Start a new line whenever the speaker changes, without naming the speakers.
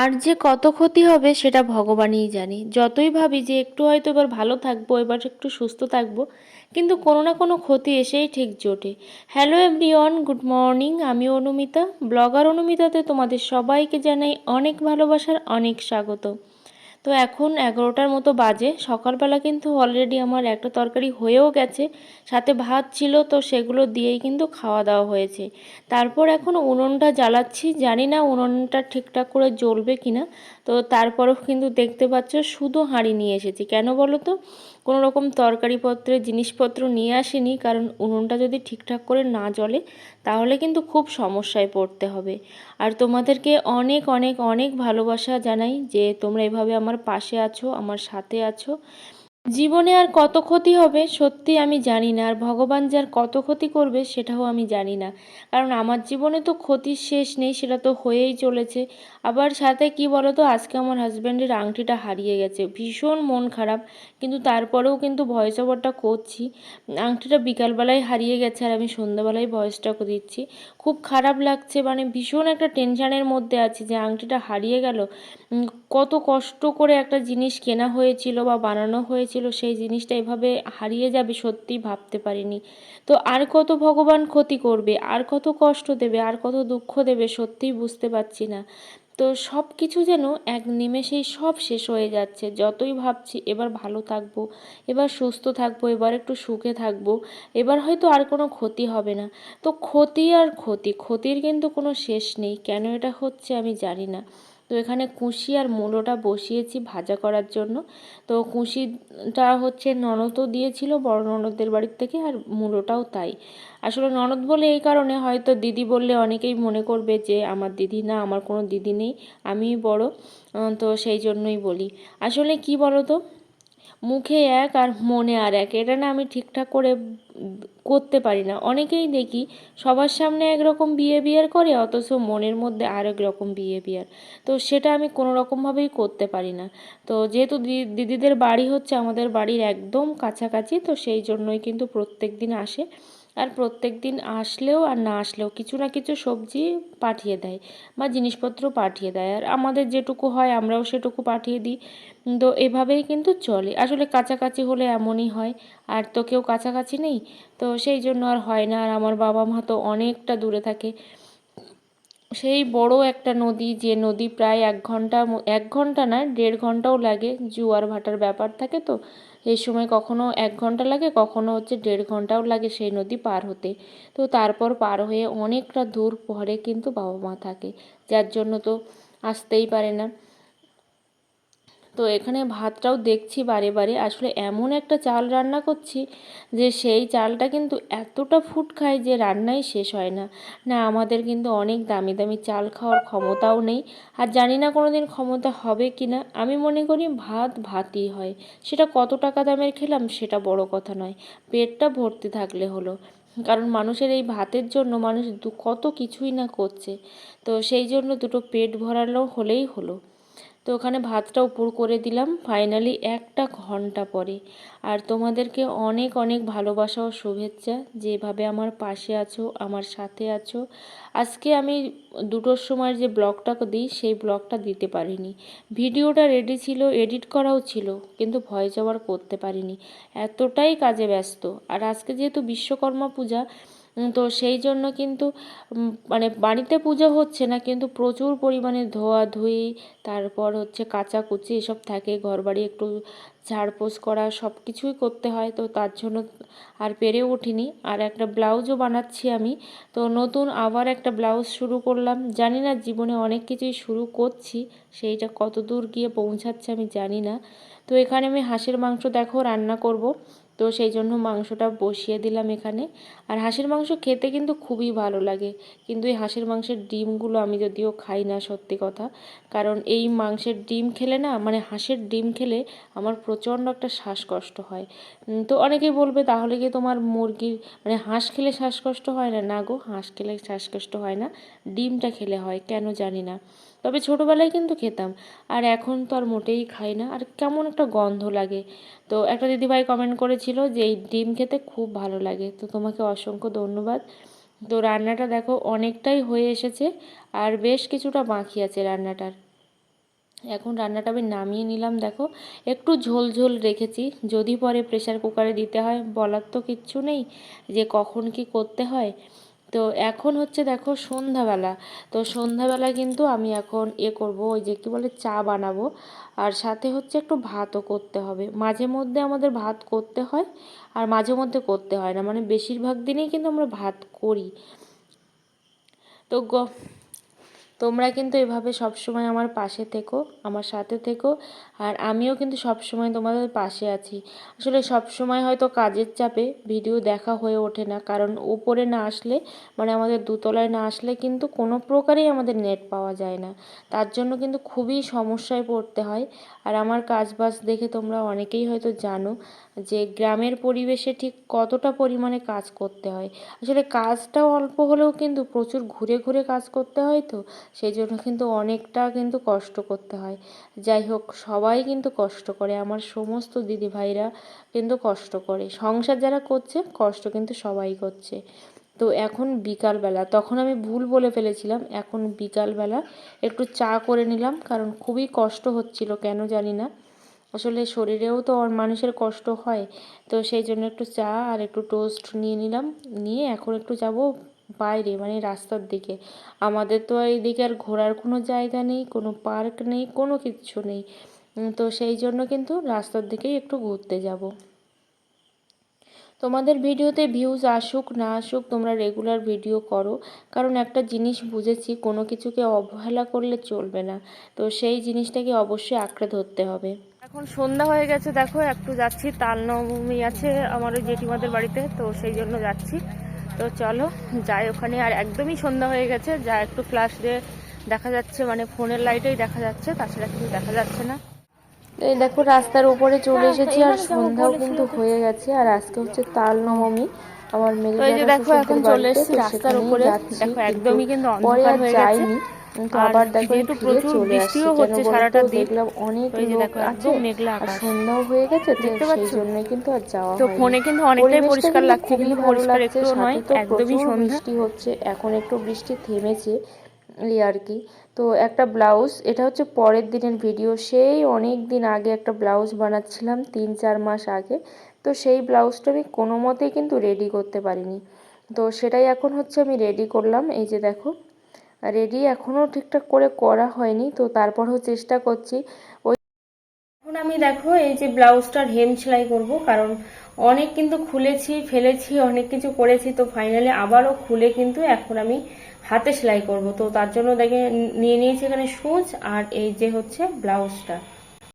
আর যে কত ক্ষতি হবে সেটা ভগবানই জানি। যতই ভাবি যে একটু হয়তো এবার ভালো থাকব, এবার একটু সুস্থ থাকব, কিন্তু কোনো না কোনো ক্ষতি এসেই ঠিক জোটে। হ্যালো এভরিওয়ান গুড মর্নিং আমি অনুমিতা। ব্লগার অনুমিতাতে তোমাদের সবাইকে জানাই অনেক ভালোবাসার অনেক স্বাগত। তো এখন এগারোটার মতো বাজে। সকালবেলা কিন্তু অলরেডি আমার একটা তরকারি হয়েও গেছে। সাথে ভাত ছিল তো সেগুলো দিয়েই কিন্তু খাওয়া দাওয়া হয়েছে। তারপর এখন উনুনটা জ্বালাচ্ছি। জানি না উনুনটা ঠিকঠাক করে জ্বলবে কি না তো তারপরেও কিন্তু দেখতে পাচ্ছ শুধু হাঁড়ি নিয়ে এসেছি। কেন বলো তো? কোনো রকম তরকারিপত্রের জিনিসপত্র নিয়ে আসিনি। কারণ উনুনটা যদি ঠিকঠাক করে না জ্বলে তাহলে কিন্তু খুব সমস্যায় পড়তে হবে। আর তোমাদেরকে অনেক অনেক অনেক ভালোবাসা জানাই যে তোমরা এভাবে আমার পাশে আছো, আমার সাথে আছো। জীবনে আর কত ক্ষতি হবে সত্যি আমি জানি না, আর ভগবান যার কত ক্ষতি করবে সেটাও আমি জানি না। কারণ আমার জীবনে তো ক্ষতির শেষ নেই, সেটা তো হয়েই চলেছে। আবার সাথে কি বলো তো আজকে আমার হাজব্যান্ডের আংটিটা হারিয়ে গেছে, ভীষণ মন খারাপ। কিন্তু তারপরেও কিন্তু ভয়েস ওভারটা করছি। আংটিটা বিকালবেলায় হারিয়ে গেছে আর আমি সন্ধ্যাবেলায় ভয়েসটা দিচ্ছি। খুব খারাপ লাগছে মানে ভীষণ একটা টেনশানের মধ্যে আছি যে আংটিটা হারিয়ে গেল। কত কষ্ট করে একটা জিনিস কেনা হয়েছিল বা বানানো হয়েছিল। সেই জিনিসটা এভাবে হারিয়ে যাবে সত্যিই ভাবতে পারিনি। তো আর কত ভগবান ক্ষতি করবে, আর কত কষ্ট দেবে, আর কত দুঃখ দেবে সত্যিই বুঝতে পারছি না। তো সব কিছু যেন এক নিমেষেই সব শেষ হয়ে যাচ্ছে। যতই ভাবছি এবার ভালো থাকব, এবার সুস্থ থাকব, এবার একটু সুখে থাকব, এবার হয়তো আর কোনো ক্ষতি হবে না। তো ক্ষতি আর ক্ষতি, ক্ষতির কিন্তু কোনো শেষ নেই। কেন এটা হচ্ছে আমি জানি না। এখানে কুশি আর মূলোটা বসিয়েছি ভাজা করার জন্য। তো কুশিটা হচ্ছে ননদও দিয়েছিল, বড় ননদের বাড়ির থেকে, আর মূলোটাও তাই। আসলে ননদ বলে এই কারণে হয়তো দিদি বললে অনেকেই মনে করবে যে, আমার দিদি না, আমার কোনো দিদি নেই আমি বড়। তো সেই জন্যই বলি। আসলে কি বলো তো মুখে এক আর মনে আর এক। এটা না আমি ঠিকঠাক করে করতে পারি না। অনেকেই দেখি সবার সামনে একরকম বিহেভিয়ার করে, অথচ মনের মধ্যে আর এক রকম বিহেভিয়ার তো সেটা আমি কোনো রকমভাবেই করতে পারি না। তো যেহেতু দিদিদের বাড়ি হচ্ছে আমাদের বাড়ির একদম কাছাকাছি, তো সেই জন্যই কিন্তু প্রত্যেক দিন আসে। আর প্রত্যেক দিন আসলেও আর না আসলেও কিছু না কিছু সবজি পাঠিয়ে দেয় বা জিনিসপত্র পাঠিয়ে দেয়। আর আমাদের যেটুকু হয় আমরাও সেটুকু পাঠিয়ে দিই। তো এভাবেই কিন্তু চলে। আসলে কাছাকাছি হলে এমনই হয়। আর তো কেউ কাছাকাছি নেই। তো সেই জন্য আর হয় না। আর আমার বাবা মা তো অনেকটা দূরে থাকে। সেই বড় একটা নদী, যে নদী প্রায় এক ঘণ্টা এক ঘণ্টা না, দেড় ঘন্টাও লাগে। জোয়ার ভাটার ব্যাপার থাকে তো। এই সময় কখনো এক ঘণ্টা লাগে, কখনো হচ্ছে দেড় ঘন্টাও লাগে সেই নদী পার হতে। তো তারপর পার হয়ে অনেকটা দূর পরে কিন্তু বাবা মা থাকে। যার জন্য তো আসতেই পারে না। তো এখানে ভাতটাও দেখছি বারে বারে। আসলে এমন একটা চাল রান্না করছি যে সেই চালটা কিন্তু এতটা ফুট খায় যে রান্নাই শেষ হয় না। না, আমাদের কিন্তু অনেক দামি দামি চাল খাওয়ার ক্ষমতাও নেই। আর জানি না কোনো দিন ক্ষমতা হবে কি না। আমি মনে করি ভাত ভাতই হয়। সেটা কত টাকা দামের খেলাম সেটা বড় কথা নয়। পেটটা ভর্তি থাকলে হলো। কারণ মানুষের এই ভাতের জন্য মানুষ কত কিছুই না করছে। তো সেই জন্য দুটো পেট ভরালো হলেই হলো। তো ওখানে ভাতটা উপর করে দিলাম। ফাইনালি একটা ঘণ্টা পরে। আর তোমাদেরকে অনেক অনেক ভালোবাসা ও শুভেচ্ছা। যেভাবে আমার পাশে আছো, আমার সাথে আছো। আজকে আমি দুটোর সময় যে ব্লগটা দিই, সেই ব্লগটা দিতে পারিনি। ভিডিওটা রেডি ছিল এডিট করাও ছিল, কিন্তু ভয় ওভার করতে পারিনি। এতটাই কাজে ব্যস্ত। আর আজকে যেহেতু বিশ্বকর্মা পূজা তো সেই জন্য কিন্তু মানে বাড়িতে পুজো হচ্ছে না, কিন্তু প্রচুর পরিমাণে ধোয়াধুয়ি, তারপর হচ্ছে কাচাকুচি এসব থাকে ঘর বাড়ি একটু ঝাড়পোছ করা সব কিছুই করতে হয়, তো তার জন্য আর পেরে উঠিনি। আর একটা ব্লাউজও বানাচ্ছি আমি, তো নতুন আবার একটা ব্লাউজ শুরু করলাম। জানি না জীবনে অনেক কিছুই শুরু করছি, সেইটা কত দূর গিয়ে পৌঁছাচ্ছে আমি জানি না। তো এখানে আমি হাঁসের মাংস দেখো রান্না করব। তো সেই জন্য মাংসটা বসিয়ে দিলাম এখানে। আর হাঁসের মাংস খেতে কিন্তু খুবই ভালো লাগে। কিন্তু এই হাঁসের মাংসের ডিমগুলো আমি যদিও খাই না, সত্যি কথা। কারণ এই মাংসের ডিম খেলে না মানে হাঁসের ডিম খেলে আমার প্রচণ্ড একটা শ্বাসকষ্ট হয়। তো অনেকেই বলবে, তাহলে কি তোমার মুরগির মানে হাঁস খেলে শ্বাসকষ্ট হয় না? না গো, হাঁস খেলে শ্বাসকষ্ট হয় না। ডিমটা খেলে হয়, কেন জানি না। তবে ছোটোবেলায় কিন্তু খেতাম। আর এখন তো আর মোটেই খাই না। আর কেমন একটা গন্ধ লাগে। তো একটা দিদিভাই কমেন্ট করেছিল যে, এই ডিম খেতে খুব ভালো লাগে। তো তোমাকে অসংখ্য ধন্যবাদ। তো রান্নাটা দেখো অনেকটাই হয়ে এসেছে। আর বেশ কিছুটা বাকি আছে রান্নাটার। এখন রান্নাটা আমি নামিয়ে নিলাম, দেখো। একটু ঝোল ঝোল রেখেছি। যদি পরে প্রেশার কুকারে দিতে হয়, বলার তো কিচ্ছু নেই যে কখন কি করতে হয়। তো এখন হচ্ছে দেখো সন্ধ্যাবেলা। তো সন্ধ্যাবেলা কিন্তু আমি এখন এ করব, ওই যে কী বলে চা বানাবো। আর সাথে হচ্ছে একটু ভাতও করতে হবে। মাঝে মধ্যে আমাদের ভাত করতে হয়, আর মাঝে মধ্যে করতে হয় না। মানে বেশিরভাগ দিনেই কিন্তু আমরা ভাত করি। তো গ তোমরা কিন্তু এভাবে সবসময় আমার পাশে থেকো, আমার সাথে থেকো, আর আমিও কিন্তু সবসময় তোমাদের পাশে আছি। আসলে সবসময় হয়তো কাজের চাপে ভিডিও দেখা হয়ে ওঠে না, কারণ উপরে না আসলে মানে আমাদের দুতলায় না আসলে কিন্তু কোনো প্রকারেই আমাদের নেট পাওয়া যায় না। তার জন্য কিন্তু খুবই সমস্যায় পড়তে হয়। আর আমার কাজ বাজ দেখে তোমরা অনেকেই হয়তো জানো যে গ্রামের পরিবেশে ঠিক কতটা পরিমাণে কাজ করতে হয়। আসলে কাজটাও অল্প হলেও কিন্তু প্রচুর ঘুরে ঘুরে কাজ করতে হয় তো সেই জন্য কিন্তু অনেকটা কিন্তু কষ্ট করতে হয়। যাই হোক, সবাই কিন্তু কষ্ট করে, আমার সমস্ত দিদি ভাইরা কিন্তু কষ্ট করে। সংসার যারা করছে, কষ্ট কিন্তু সবাই করছে। তো এখন বিকালবেলা, তখন আমি ভুল বলে ফেলেছিলাম, এখন বিকালবেলা একটু চা করে নিলাম, কারণ খুবই কষ্ট হচ্ছিল, কেন জানি না। আসলে শরীরেও তো মানুষের কষ্ট হয়, তো সেই জন্য একটু চা আর একটু টোস্ট নিয়ে নিলাম, নিয়ে এখন একটু যাব বাইরে মানে রাস্তার দিকে। আমাদের তো এইদিকে আর ঘোরার কোনো জায়গা নেই, কোনো পার্ক নেই, কোনো কিচ্ছু নেই। তো সেই জন্য কিন্তু রাস্তার দিকেই একটু ঘুরতে যাব। তোমাদের ভিডিওতে ভিউজ আসুক, না আসুক, তোমরা রেগুলার ভিডিও করো। কারণ একটা জিনিস বুঝেছি, কোনো কিছুকে অবহেলা করলে চলবে না। তো সেই জিনিসটাকে অবশ্যই আঁকড়ে ধরতে হবে। এখন সন্ধ্যা হয়ে গেছে, দেখো, একটু যাচ্ছি তালনবমী আছে আমার ওই জেঠিমাদের বাড়িতে, তো সেই জন্য যাচ্ছি। তো চলো যাই ওখানে। আর একদমই সন্ধ্যা হয়ে গেছে যা একটু ফ্ল্যাশ দিয়ে দেখা যাচ্ছে মানে ফোনের লাইটেই দেখা যাচ্ছে তাছাড়া কিছু দেখা যাচ্ছে না। এই দেখো রাস্তার উপরে চলে এসেছি আর সন্ধ্যাও কিন্তু হয়ে গেছে আর আজকে হচ্ছে তাল নবমী। আমার মেয়ে
দেখো এখন চলে এসেছি রাস্তার উপরে। দেখো একদমই কিন্তু অন্ধকার হয়ে গেছে।
কিন্তু আবার দেখো ফিরে
প্রচুর বৃষ্টিও হচ্ছে সারাটা দিন।
দেখলাম অনেক লোক আছে
মেঘলা আকাশ।
সন্ধ্যাও হয়ে গেছে
দেখতে পাচ্ছো?
জন্য কিন্তু আর যাওয়া
তো ফোনে কিন্তু অনেকটাই পরিষ্কার লাগছে কিন্তু পরিষ্কার একটু নয়
তো
একদমই সন্ধ্যা।
বৃষ্টি হচ্ছে এখন একটু বৃষ্টি থেমেছে এই আর কি। তো একটা ব্লাউজ এটা হচ্ছে পরের দিনের ভিডিও সেই অনেক দিন আগে একটা ব্লাউজ বানাচ্ছিলাম তিন চার মাস আগে। তো সেই ব্লাউজটা আমি কোনো মতেই কিন্তু রেডি করতে পারিনি। তো সেটাই এখন হচ্ছে আমি রেডি করলাম এই যে দেখো। রেডি এখনও ঠিকঠাক করে করা হয়নি, তো তারপরেও চেষ্টা করছি। ওই এখন আমি দেখো, এই যে ব্লাউজটার হেম সেলাই করব, কারণ অনেক কিন্তু খুলেছি, ফেলেছি, অনেক কিছু করেছি, তো ফাইনালি আবারও খুলে কিন্তু এখন আমি হাতে সেলাই করব। তো তার জন্য দেখে নিয়ে নিয়েছি এখানে সুচ, আর এই যে হচ্ছে ব্লাউজটা।